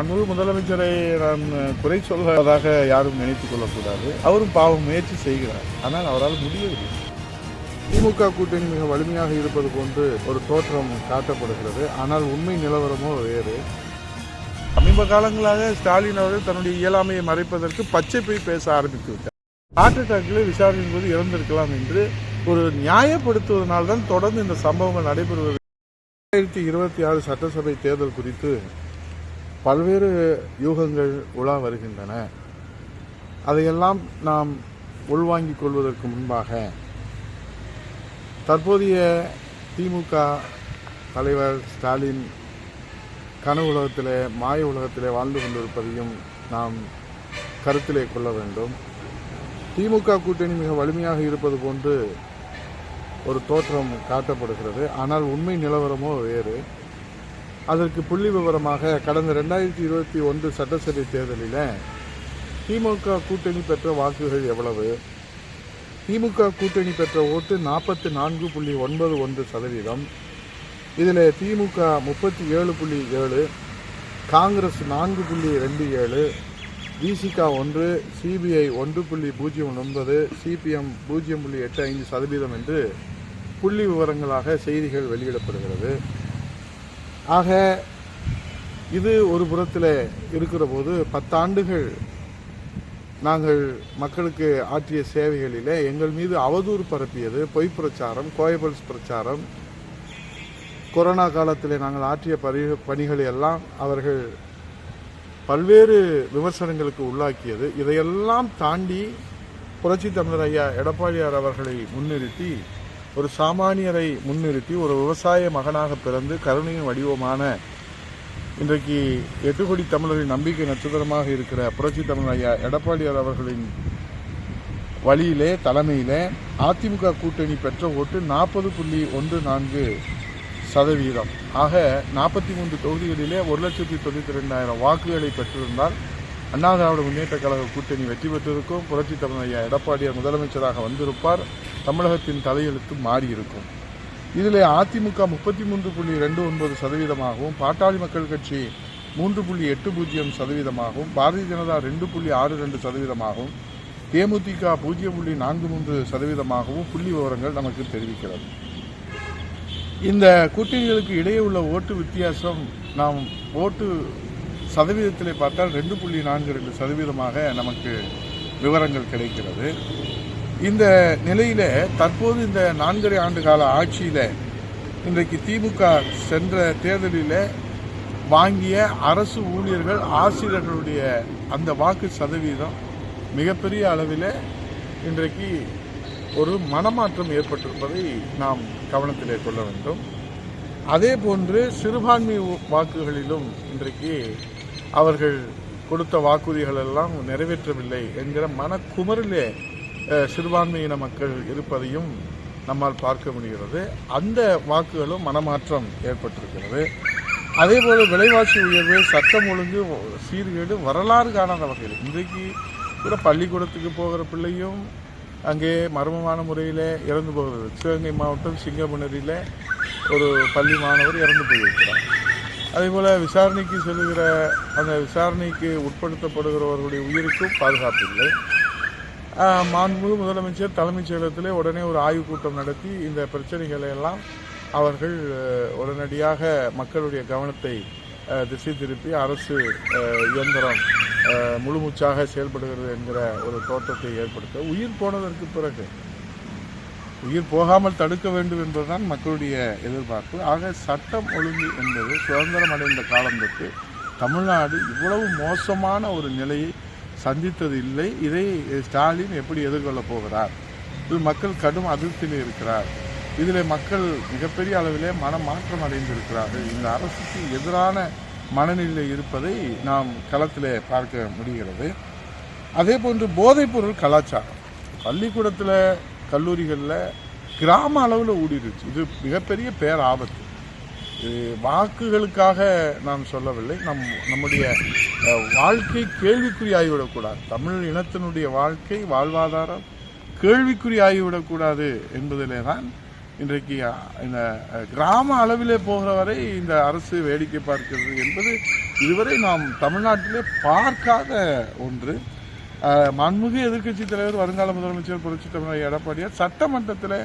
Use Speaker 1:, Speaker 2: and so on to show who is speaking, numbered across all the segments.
Speaker 1: அன்பு முதலமைச்சரை நான் குறை சொல்வதாக யாரும் நினைத்துக் கொள்ளக்கூடாது. அவரும் பாவம் முயற்சி செய்கிறார். ஆனால் அவரால் முடியவில்லை. திமுக கூட்டணி மிக வலிமையாக இருப்பது போன்று ஒரு தோற்றம் காட்டப்படுகிறது. ஆனால் உண்மை நிலவரமோ வேறு. சமீப காலங்களாக ஸ்டாலின் அவர்கள் தன்னுடைய இயலாமையை மறைப்பதற்கு பச்சை போய் பேச ஆரம்பித்து விட்டார். ஹார்ட் அட்டாக்கில் விசாரணையின் போது இறந்திருக்கலாம் என்று ஒரு நியாயப்படுத்துவதனால்தான் தான் தொடர்ந்து இந்த சம்பவங்கள் நடைபெறுவது. ரெண்டாயிரத்தி இருபத்தி ஆறு சட்டசபை தேர்தல் குறித்து பல்வேறு யூகங்கள் உலா வருகின்றன. அதையெல்லாம் நாம் உள்வாங்கிக் கொள்வதற்கு முன்பாக தற்போதைய திமுக தலைவர் ஸ்டாலின் கனவு உலகத்திலே மாய உலகத்திலே வாழ்ந்து கொண்டிருப்பதையும் நாம் கருத்திலே கொள்ள வேண்டும். திமுக கூட்டணி மிக வலிமையாக இருப்பது போன்று ஒரு தோற்றம் காட்டப்படுகிறது. ஆனால் உண்மை நிலவரமோ வேறு. அதற்கு புள்ளி விவரமாக கடந்த ரெண்டாயிரத்தி இருபத்தி ஒன்று சட்டசபை தேர்தலில் திமுக கூட்டணி பெற்ற வாக்குகள் எவ்வளவு? திமுக கூட்டணி பெற்ற ஓட்டு நாற்பத்தி நான்கு புள்ளி ஒன்பது ஒன்று சதவீதம். இதில் திமுக முப்பத்தி ஏழு புள்ளி ஏழு காங்கிரஸ் நான்கு புள்ளி ரெண்டு ஏழு விசிகா ஒன்று சிபிஐ ஒன்று புள்ளி பூஜ்ஜியம் ஒன்பது சிபிஎம் பூஜ்ஜியம் புள்ளி எட்டு ஐந்து சதவீதம் என்று புள்ளி விவரங்களாக செய்திகள் வெளியிடப்படுகிறது. ஆக இது ஒரு புறத்தில் இருக்கிற போது பத்தாண்டுகள் நாங்கள் மக்களுக்கு ஆற்றிய சேவைகளில் எங்கள் மீது அவதூறு பரப்பியது பொய் பிரச்சாரம் கோயபல்ஸ் பிரச்சாரம். கொரோனா காலத்தில் நாங்கள் ஆற்றிய பரி பணிகளை எல்லாம் அவர்கள் பல்வேறு விமர்சனங்களுக்கு உள்ளாக்கியது. இதையெல்லாம் தாண்டி புரட்சி தமிழர் ஐயா எடப்பாடியார் அவர்களை முன்னிறுத்தி ஒரு சாமானியரை முன்னிறுத்தி ஒரு விவசாய மகனாக பிறந்து கருணையின் வடிவமான இன்றைக்கு எட்டு கோடி தமிழரின் நம்பிக்கை நட்சத்திரமாக இருக்கிற புரட்சி தமிழ் ஐயா எடப்பாடியார் அவர்களின் வழியிலே தலைமையிலே அதிமுக கூட்டணி பெற்ற ஓட்டு நாற்பது புள்ளி ஒன்று நான்கு சதவீதம். ஆக நாற்பத்தி மூன்று தொகுதிகளிலே ஒரு லட்சத்தி தொண்ணூற்றி ரெண்டாயிரம் வாக்குகளை பெற்றிருந்தால் அண்ணா திராவிட முன்னேற்ற கழக கூட்டணி வெற்றி பெற்றிருக்கும். புரட்சி தமிழ் ஐயா எடப்பாடியார் முதலமைச்சராக வந்திருப்பார். தமிழகத்தின் தலையெழுத்து மாறியிருக்கும். இதில் அதிமுக முப்பத்தி மூன்று புள்ளி ரெண்டு ஒன்பது சதவீதமாகவும் பாட்டாளி மக்கள் கட்சி மூன்று புள்ளி எட்டு பூஜ்ஜியம் சதவீதமாகவும் பாரதிய ஜனதா ரெண்டு புள்ளி ஆறு ரெண்டு சதவீதமாகவும் தேமுதிக பூஜ்ஜியம் புள்ளி நான்கு மூன்று சதவீதமாகவும் புள்ளி விவரங்கள் நமக்கு தெரிவிக்கிறது. இந்த கூட்டணிகளுக்கு இடையே உள்ள ஓட்டு வித்தியாசம் நாம் ஓட்டு சதவீதத்திலே பார்த்தால் ரெண்டு புள்ளி நான்கு ரெண்டு சதவீதமாக நமக்கு விவரங்கள் கிடைக்கிறது. இந்த நிலையில் தற்போது இந்த நான்கரை ஆண்டு கால ஆட்சியில் இன்றைக்கு திமுக சென்ற தேர்தலில் வாங்கிய அரசு ஊழியர்கள் ஆசிரியர்களுடைய அந்த வாக்கு சதவீதம் மிகப்பெரிய அளவில் இன்றைக்கு ஒரு மனமாற்றம் ஏற்பட்டிருப்பதை நாம் கவனத்திலே கொள்ள வேண்டும். அதே போன்று சிறுபான்மை வாக்குகளிலும் இன்றைக்கு அவர்கள் கொடுத்த வாக்குறுதிகள் எல்லாம் நிறைவேற்றவில்லை என்கிற மனக்குமரிலே சிறுபான்மையின மக்கள் இருப்பதையும் நம்மால் பார்க்க முடிகிறது. அந்த வாக்குகளும் மனமாற்றம் ஏற்பட்டிருக்கிறது. அதேபோல் விலைவாசி உயர்வு சட்டம் ஒழுங்கு சீர்கேடு வரலாறு காணாத வகையில் இன்றைக்கு கூட பள்ளிக்கூடத்துக்கு போகிற பிள்ளையும் அங்கே மர்மமான முறையில் இறந்து போகிறது. சிவகங்கை மாவட்டம் சிங்கமனரியில் ஒரு பள்ளி மாணவர் இறந்து போயிருக்கிறார். அதே போல் விசாரணைக்கு செல்கிற அந்த விசாரணைக்கு உட்படுத்தப்படுகிறவர்களுடைய உயிருக்கும் பாதுகாப்பு இல்லை. மாண்புமிகு முதலமைச்சர் தலைமைச் செயலகத்திலே உடனே ஒரு ஆய்வுக் கூட்டம் நடத்தி இந்த பிரச்சனைகளை எல்லாம் அவர்கள் உடனடியாக மக்களுடைய கவனத்தை திசை திருப்பி அரசு இயந்திரம் முழுமூச்சாக செயல்படுகிறது என்கிற ஒரு தோற்றத்தை ஏற்படுத்த உயிர் போனதற்கு பிறகு உயிர் போகாமல் தடுக்க வேண்டும் என்பதுதான் மக்களுடைய எதிர்பார்ப்பு. ஆக சட்டம் ஒழுங்கு என்பது சுதந்திரம் அடைந்த காலம் தொட்டு தமிழ்நாடு இவ்வளவு மோசமான ஒரு நிலையை சந்தித்தது இல்லை இதை ஸ்டாலின் எப்படி எதிர்கொள்ளப் போகிறார்? இது மக்கள் கடும் அதிருப்தியில் இருக்கிறார். இதில் மக்கள் மிகப்பெரிய அளவிலே மனமாற்றம் அடைந்திருக்கிறார்கள். இந்த அரசுக்கு எதிரான மனநிலை இருப்பதை நாம் களத்தில் பார்க்க முடிகிறது. அதே போன்று போதைப்பொருள் கலாச்சாரம். பள்ளிக்கூடத்தில் கல்லூரிகளில் கிராம அளவில் ஊடிருச்சு. இது மிகப்பெரிய பேர் ஆபத்து இது வாக்குகளுக்காக நாம் சொல்லவில்லை. நம் நம்முடைய வாழ்க்கை வாழ்க்கை கேள்விக்குறியாகிவிடக்கூடாது தமிழ் இனத்தினுடைய வாழ்க்கை வாழ்வாதாரம் கேள்விக்குறி ஆகிவிடக்கூடாது என்பதிலே தான் இன்றைக்கு இந்த கிராம அளவிலே போகிற வரை இந்த அரசு வேடிக்கை பார்க்கிறது என்பது இதுவரை நாம் தமிழ்நாட்டிலே பார்க்காத ஒன்று. மண்முக மாண்புமிகு எதிர்க்கட்சி தலைவர் வருங்கால முதலமைச்சர் புரட்சி தமிழர் எடப்பாடியார் சட்டமன்றத்தில்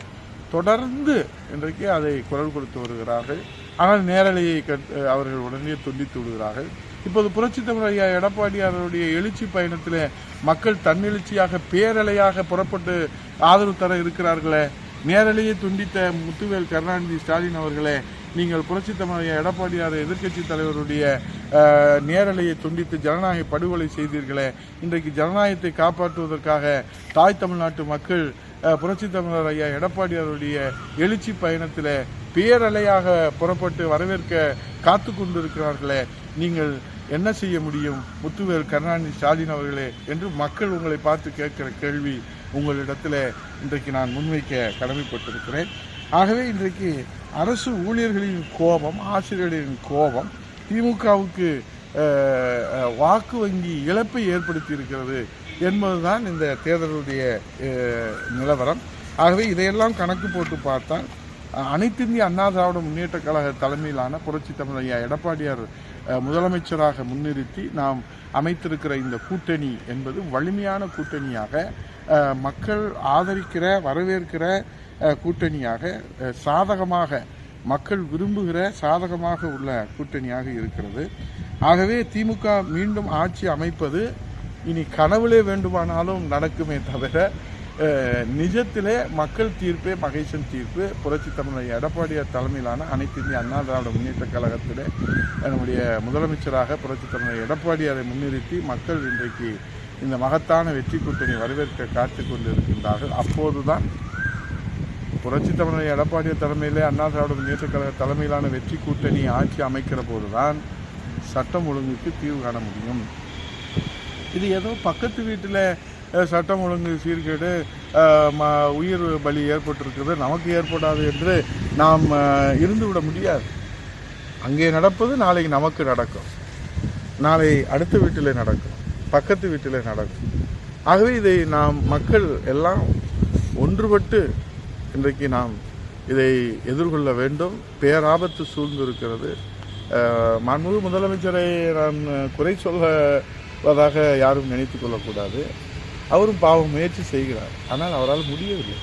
Speaker 1: தொடர்ந்து இன்றைக்கு அதை குரல் கொடுத்து வருகிறார்கள். ஆனால் நேரலையை கட் அவர்கள் உடனே துண்டித்து விடுகிறார்கள். இப்போது புரட்சி தமிழர் ஐயா எழுச்சி பயணத்தில் மக்கள் தன்னெழுச்சியாக பேரலையாக புறப்பட்டு ஆதரவு தர இருக்கிறார்களே. நேரலையை துண்டித்த முத்துவேல் கருணாநிதி ஸ்டாலின் அவர்களே நீங்கள் புரட்சி தமிழர் ஐயா எடப்பாடியார் எதிர்க்கட்சி தலைவருடைய நேரலையை துண்டித்து ஜனநாயக படுகொலை செய்தீர்களே. இன்றைக்கு ஜனநாயகத்தை காப்பாற்றுவதற்காக தாய் தமிழ்நாட்டு மக்கள் புரட்சி தமிழர் ஐயா எடப்பாடியாருடைய எழுச்சி பயணத்தில் பேரலையாக புறப்பட்டு வரவேற்க காத்து கொண்டிருக்கிறார்களே நீங்கள் என்ன செய்ய முடியும்? முத்துவேல் கருணாநிதி ஸ்டாலின் அவர்களே என்று மக்கள் உங்களை பார்த்து கேட்கிற கேள்வி உங்களிடத்தில் இன்றைக்கு நான் முன்வைக்க கடமைப்பட்டிருக்கிறேன். ஆகவே இன்றைக்கு அரசு ஊழியர்களின் கோபம் ஆசிரியர்களின் கோபம் திமுகவுக்கு வாக்கு வங்கி இழப்பை ஏற்படுத்தி இருக்கிறது என்பதுதான் இந்த தேர்தலுடைய நிலவரம். ஆகவே இதையெல்லாம் கணக்கு போட்டு பார்த்தால் அஹ், அனைத்து இந்திய அண்ணா திராவிட முன்னேற்ற கழக தலைமையிலான புரட்சி தமிழ் ஐயா எடப்பாடியார் முதலமைச்சராக முன்னிறுத்தி நாம் அமைத்திருக்கிற இந்த கூட்டணி என்பது வலிமையான கூட்டணியாக மக்கள் ஆதரிக்கிற வரவேற்கிற கூட்டணியாக சாதகமாக மக்கள் விரும்புகிற சாதகமாக உள்ள கூட்டணியாக இருக்கிறது. ஆகவே திமுக மீண்டும் ஆட்சி அமைப்பது இனி கனவுலே வேண்டுமானாலும் நடக்குமே தவிர நிஜத்திலே மக்கள் தீர்ப்பே மகேசன் தீர்ப்பு. புரட்சி தமிழர் எடப்பாடியார் தலைமையிலான அனைத்து இந்திய அண்ணா திராவிட முன்னேற்ற கழகத்திலே நம்முடைய முதலமைச்சராக புரட்சி தமிழர் எடப்பாடியாரை முன்னிறுத்தி மக்கள் இன்றைக்கு இந்த மகத்தான வெற்றி கூட்டணி வரவேற்க காத்து கொண்டிருக்கின்றார்கள். அப்போதுதான் புரட்சி தமிழர் எடப்பாடியார் தலைமையிலே அண்ணா திராவிட முன்னேற்ற கழக தலைமையிலான வெற்றி கூட்டணி ஆட்சி அமைக்கிற போதுதான் சட்டம் ஒழுங்குக்கு தீர்வு காண முடியும். இது ஏதோ பக்கத்து வீட்டில் சட்டம் ஒழுங்கு சீர்கேடு ம- உயிர் பலி ஏற்பட்டிருக்கிறது நமக்கு ஏற்படாது என்று நாம் இருந்து விட முடியாது. அங்கே நடப்பது நாளை நமக்கு நடக்கும். நாளை அடுத்த வீட்டில் நடக்கும். பக்கத்து வீட்டில் நடக்கும். ஆகவே இதை நாம் மக்கள் எல்லாம் ஒன்றுபட்டு இன்றைக்கு நாம் இதை எதிர்கொள்ள வேண்டும். பேராபத்து சூழ்ந்திருக்கிறது. மாண்புமிகு முதலமைச்சரை நான் குறை சொல்ல சொல்வதாக யாரும் நினைத்து கொள்ளக்கூடாது. அவரும் பாவம் முயற்சி செய்கிறார். ஆனால் அவரால் முடியவில்லை.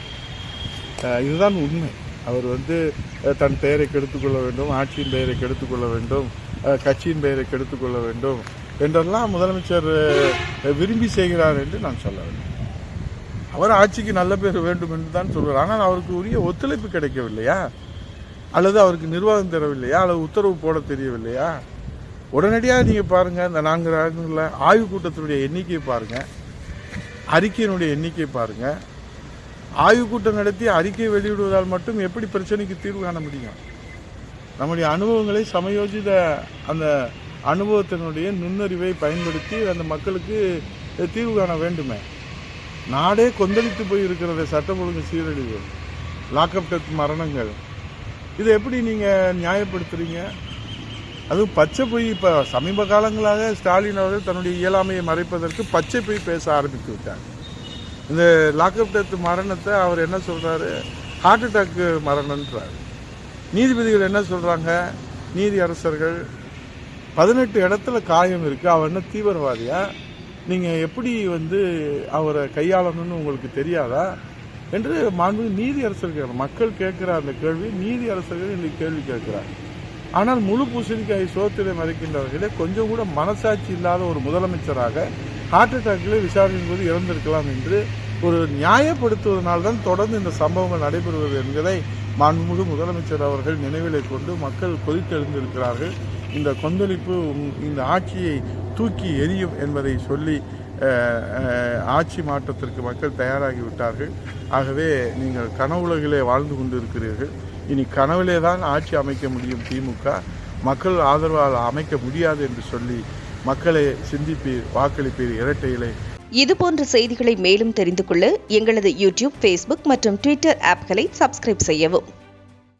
Speaker 1: இதுதான் உண்மை. அவர் வந்து தன் பெயரை கெடுத்துக்கொள்ள வேண்டும் ஆட்சியின் பெயரை கெடுத்துக்கொள்ள வேண்டும் கட்சியின் பெயரை கெடுத்துக்கொள்ள வேண்டும் என்றெல்லாம் முதலமைச்சர் விரும்பி செய்கிறார் என்று நான் சொல்ல வேண்டும். அவர் ஆட்சிக்கு நல்ல பேர் வேண்டும் என்று தான் சொல்வார் ஆனால் அவருக்கு உரிய ஒத்துழைப்பு கிடைக்கவில்லையா? அல்லது அவருக்கு நிர்வாகம் தரவில்லையா? அல்லது உத்தரவு போட தெரியவில்லையா? உடனடியாக நீங்கள் பாருங்கள் இந்த நான்கு ஆண்டுகளில் ஆய்வு கூட்டத்தினுடைய எண்ணிக்கையை பாருங்கள் அறிக்கையினுடைய எண்ணிக்கையை பாருங்கள் ஆய்வு கூட்டம் நடத்தி அறிக்கை வெளியிடுவதால் மட்டும் எப்படி பிரச்சனைக்கு தீர்வு காண முடியும்? நம்முடைய அனுபவங்களை சமயோஜித அந்த அனுபவத்தினுடைய நுண்ணறிவை பயன்படுத்தி அந்த மக்களுக்கு தீர்வு காண வேண்டுமே. நாடே கொந்தளித்து போய் இருக்கிறது சட்டம் ஒழுங்கு சீரழிவு லாக்அப் டெத் மரணங்கள். இதை எப்படி நீங்கள் நியாயப்படுத்துறீங்க? அதுவும் பச்சை பொய் இப்போ சமீப காலங்களாக ஸ்டாலின் அவர்கள் தன்னுடைய இயலாமையை மறைப்பதற்கு பச்சை பொய் பேச ஆரம்பித்து விட்டார். இந்த லாக்அப் டெத் மரணத்தை அவர் என்ன சொல்கிறாரு ஹார்ட் அட்டாக் மரணன்றார் நீதிபதிகள் என்ன சொல்கிறாங்க நீதி அரசர்கள் பதினெட்டு இடத்துல காயம் இருக்குது அவர் என்ன தீவிரவாதியா? நீங்கள் எப்படி வந்து அவரை கையாளணும்னு உங்களுக்கு தெரியாதா? என்று மாண்பு நீதி அரசர்கள் மக்கள் கேட்குற அந்த கேள்வி நீதி அரசர்கள் இன்றைக்கு கேள்வி கேட்குறாங்க ஆனால் முழு பூசணிக்காய் சோத்திரை மறைக்கின்றவர்களே கொஞ்சம் கூட மனசாட்சி இல்லாத ஒரு முதலமைச்சராக ஹார்ட் அட்டாக்கிலே விசாரணையின் போது இறந்திருக்கலாம் என்று ஒரு நியாயப்படுத்துவதனால் தான் தொடர்ந்து இந்த சம்பவங்கள் நடைபெறுவது என்பதை மாண்புமிகு முதலமைச்சர் அவர்கள் நினைவிலை கொண்டு மக்கள் கொதித்தெழுந்திருக்கிறார்கள். இந்த கொந்தளிப்பு உம், இந்த ஆட்சியை தூக்கி எரியும் என்பதை சொல்லி ஆட்சி மாற்றத்திற்கு மக்கள் தயாராகிவிட்டார்கள். ஆகவே நீங்கள் கனவுலகிலே வாழ்ந்து கொண்டிருக்கிறீர்கள். இனி கனவிலே தான் ஆட்சி அமைக்க முடியும் திமுக. மக்கள் ஆதரவால் அமைக்க முடியாது என்று சொல்லி மக்களை சிந்திப்பீர் வாக்களிப்பீர் இரட்டையிலே.
Speaker 2: இதுபோன்ற செய்திகளை மேலும் தெரிந்து கொள்ள எங்களது யூடியூப் ஃபேஸ்புக் மற்றும் ட்விட்டர் ஆப்களை சப்ஸ்கிரைப் செய்யவும்.